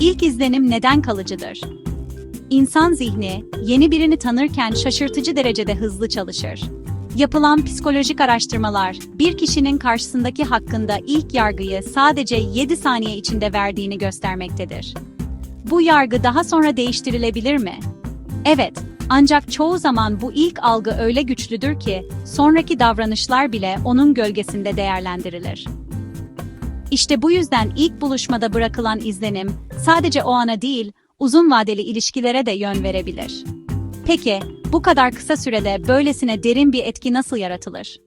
İlk izlenim neden kalıcıdır? İnsan zihni, yeni birini tanırken şaşırtıcı derecede hızlı çalışır. Yapılan psikolojik araştırmalar, bir kişinin karşısındaki hakkında ilk yargıyı sadece 7 saniye içinde verdiğini göstermektedir. Bu yargı daha sonra değiştirilebilir mi? Evet, ancak çoğu zaman bu ilk algı öyle güçlüdür ki, sonraki davranışlar bile onun gölgesinde değerlendirilir. İşte bu yüzden ilk buluşmada bırakılan izlenim, sadece o ana değil, uzun vadeli ilişkilere de yön verebilir. Peki, bu kadar kısa sürede böylesine derin bir etki nasıl yaratılır?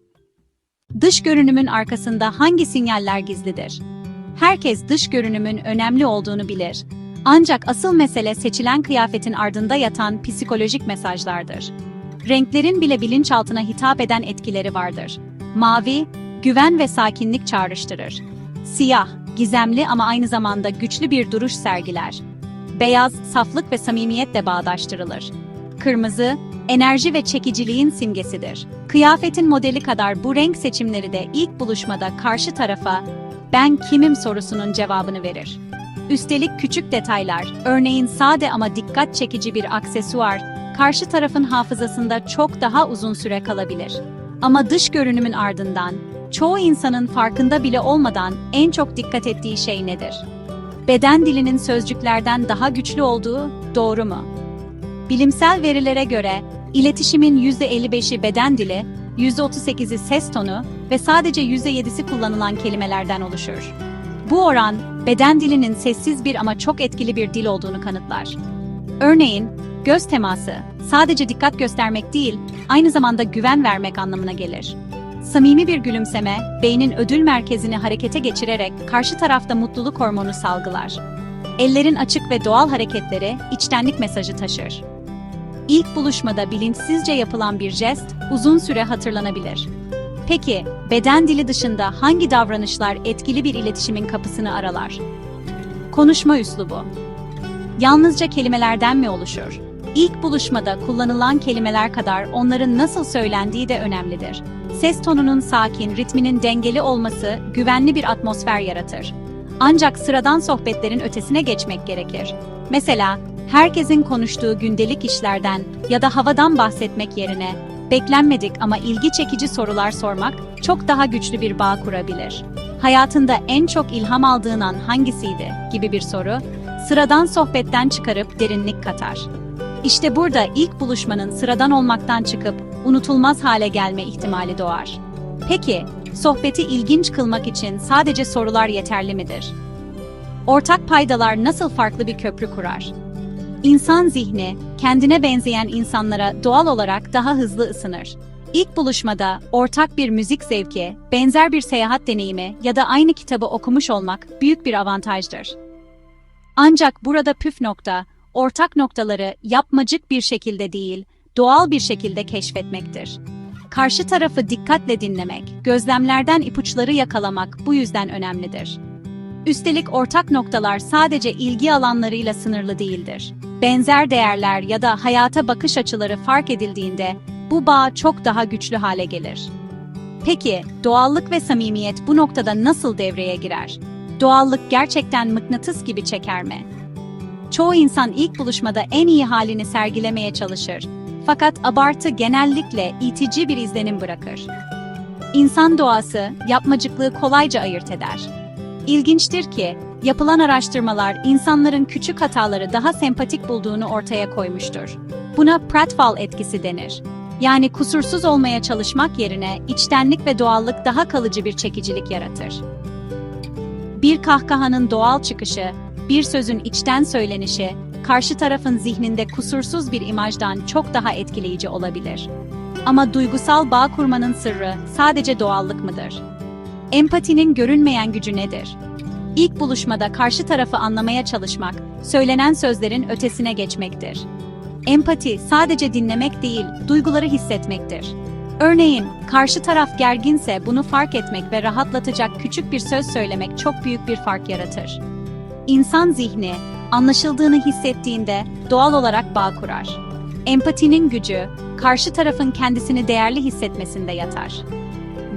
Dış görünümün arkasında hangi sinyaller gizlidir? Herkes dış görünümün önemli olduğunu bilir. Ancak asıl mesele seçilen kıyafetin ardında yatan psikolojik mesajlardır. Renklerin bile bilinçaltına hitap eden etkileri vardır. Mavi, güven ve sakinlik çağrıştırır. Siyah, gizemli ama aynı zamanda güçlü bir duruş sergiler. Beyaz, saflık ve samimiyetle bağdaştırılır. Kırmızı, enerji ve çekiciliğin simgesidir. Kıyafetin modeli kadar bu renk seçimleri de ilk buluşmada karşı tarafa ben kimim sorusunun cevabını verir. Üstelik küçük detaylar, örneğin sade ama dikkat çekici bir aksesuar, karşı tarafın hafızasında çok daha uzun süre kalabilir. Ama dış görünümün ardından, çoğu insanın farkında bile olmadan en çok dikkat ettiği şey nedir? Beden dilinin sözcüklerden daha güçlü olduğu doğru mu? Bilimsel verilere göre iletişimin %55'i beden dili, %38'i ses tonu ve sadece %7'si kullanılan kelimelerden oluşur. Bu oran, beden dilinin sessiz bir ama çok etkili bir dil olduğunu kanıtlar. Örneğin, göz teması sadece dikkat göstermek değil, aynı zamanda güven vermek anlamına gelir. Samimi bir gülümseme, beynin ödül merkezini harekete geçirerek karşı tarafta mutluluk hormonu salgılar. Ellerin açık ve doğal hareketleri içtenlik mesajı taşır. İlk buluşmada bilinçsizce yapılan bir jest uzun süre hatırlanabilir. Peki, beden dili dışında hangi davranışlar etkili bir iletişimin kapısını aralar? Konuşma üslubu. Yalnızca kelimelerden mi oluşur? İlk buluşmada kullanılan kelimeler kadar onların nasıl söylendiği de önemlidir. Ses tonunun sakin, ritminin dengeli olması güvenli bir atmosfer yaratır. Ancak sıradan sohbetlerin ötesine geçmek gerekir. Mesela herkesin konuştuğu gündelik işlerden ya da havadan bahsetmek yerine beklenmedik ama ilgi çekici sorular sormak çok daha güçlü bir bağ kurabilir. Hayatında en çok ilham aldığın an hangisiydi gibi bir soru sıradan sohbetten çıkarıp derinlik katar. İşte burada ilk buluşmanın sıradan olmaktan çıkıp unutulmaz hale gelme ihtimali doğar. Peki, sohbeti ilginç kılmak için sadece sorular yeterli midir? Ortak paydalar nasıl farklı bir köprü kurar? İnsan zihni, kendine benzeyen insanlara doğal olarak daha hızlı ısınır. İlk buluşmada ortak bir müzik zevki, benzer bir seyahat deneyimi ya da aynı kitabı okumuş olmak büyük bir avantajdır. Ancak burada püf nokta, ortak noktaları yapmacık bir şekilde değil, doğal bir şekilde keşfetmektir. Karşı tarafı dikkatle dinlemek, gözlemlerden ipuçları yakalamak bu yüzden önemlidir. Üstelik ortak noktalar sadece ilgi alanlarıyla sınırlı değildir. Benzer değerler ya da hayata bakış açıları fark edildiğinde bu bağ çok daha güçlü hale gelir. Peki, doğallık ve samimiyet bu noktada nasıl devreye girer? Doğallık gerçekten mıknatıs gibi çeker mi? Çoğu insan ilk buluşmada en iyi halini sergilemeye çalışır. Fakat abartı genellikle itici bir izlenim bırakır. İnsan doğası yapmacıklığı kolayca ayırt eder. İlginçtir ki, yapılan araştırmalar insanların küçük hataları daha sempatik bulduğunu ortaya koymuştur. Buna pratfall etkisi denir. Yani kusursuz olmaya çalışmak yerine içtenlik ve doğallık daha kalıcı bir çekicilik yaratır. Bir kahkahanın doğal çıkışı, bir sözün içten söylenişi, karşı tarafın zihninde kusursuz bir imajdan çok daha etkileyici olabilir. Ama duygusal bağ kurmanın sırrı sadece doğallık mıdır? Empatinin görünmeyen gücü nedir? İlk buluşmada karşı tarafı anlamaya çalışmak, söylenen sözlerin ötesine geçmektir. Empati sadece dinlemek değil, duyguları hissetmektir. Örneğin, karşı taraf gerginse bunu fark etmek ve rahatlatacak küçük bir söz söylemek çok büyük bir fark yaratır. İnsan zihni, anlaşıldığını hissettiğinde doğal olarak bağ kurar. Empatinin gücü, karşı tarafın kendisini değerli hissetmesinde yatar.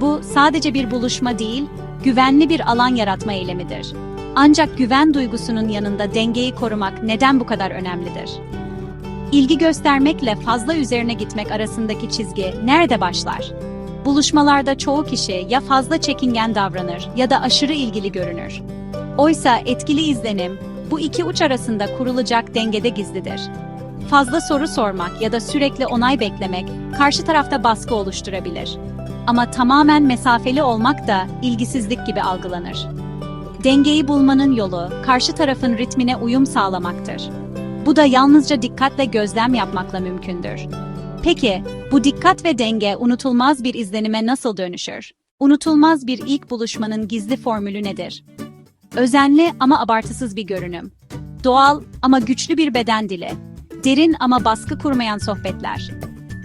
Bu sadece bir buluşma değil, güvenli bir alan yaratma eylemidir. Ancak güven duygusunun yanında dengeyi korumak neden bu kadar önemlidir? İlgi göstermekle fazla üzerine gitmek arasındaki çizgi nerede başlar? Buluşmalarda çoğu kişi ya fazla çekingen davranır ya da aşırı ilgili görünür. Oysa etkili izlenim bu iki uç arasında kurulacak dengede gizlidir. Fazla soru sormak ya da sürekli onay beklemek karşı tarafta baskı oluşturabilir. Ama tamamen mesafeli olmak da ilgisizlik gibi algılanır. Dengeyi bulmanın yolu karşı tarafın ritmine uyum sağlamaktır. Bu da yalnızca dikkatle gözlem yapmakla mümkündür. Peki, bu dikkat ve denge unutulmaz bir izlenime nasıl dönüşür? Unutulmaz bir ilk buluşmanın gizli formülü nedir? Özenli ama abartısız bir görünüm. Doğal ama güçlü bir beden dili. Derin ama baskı kurmayan sohbetler.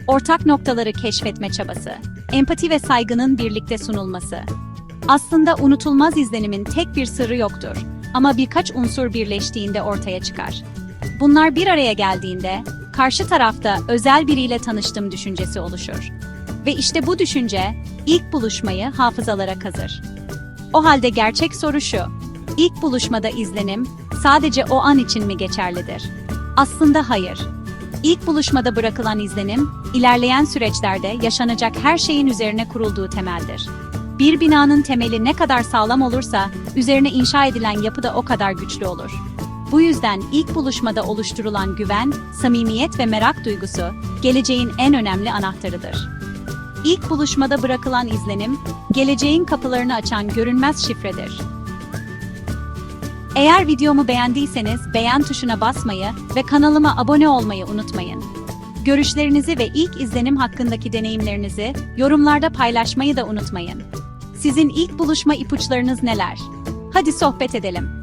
Ortak noktaları keşfetme çabası. Empati ve saygının birlikte sunulması. Aslında unutulmaz izlenimin tek bir sırrı yoktur ama birkaç unsur birleştiğinde ortaya çıkar. Bunlar bir araya geldiğinde karşı tarafta özel biriyle tanıştım düşüncesi oluşur. Ve işte bu düşünce ilk buluşmayı hafızalara kazır. O halde gerçek soru şu. İlk buluşmada izlenim sadece o an için mi geçerlidir? Aslında hayır. İlk buluşmada bırakılan izlenim, ilerleyen süreçlerde yaşanacak her şeyin üzerine kurulduğu temeldir. Bir binanın temeli ne kadar sağlam olursa, üzerine inşa edilen yapı da o kadar güçlü olur. Bu yüzden ilk buluşmada oluşturulan güven, samimiyet ve merak duygusu, geleceğin en önemli anahtarıdır. İlk buluşmada bırakılan izlenim, geleceğin kapılarını açan görünmez şifredir. Eğer videomu beğendiyseniz beğen tuşuna basmayı ve kanalıma abone olmayı unutmayın. Görüşlerinizi ve ilk izlenim hakkındaki deneyimlerinizi yorumlarda paylaşmayı da unutmayın. Sizin ilk buluşma ipuçlarınız neler? Hadi sohbet edelim.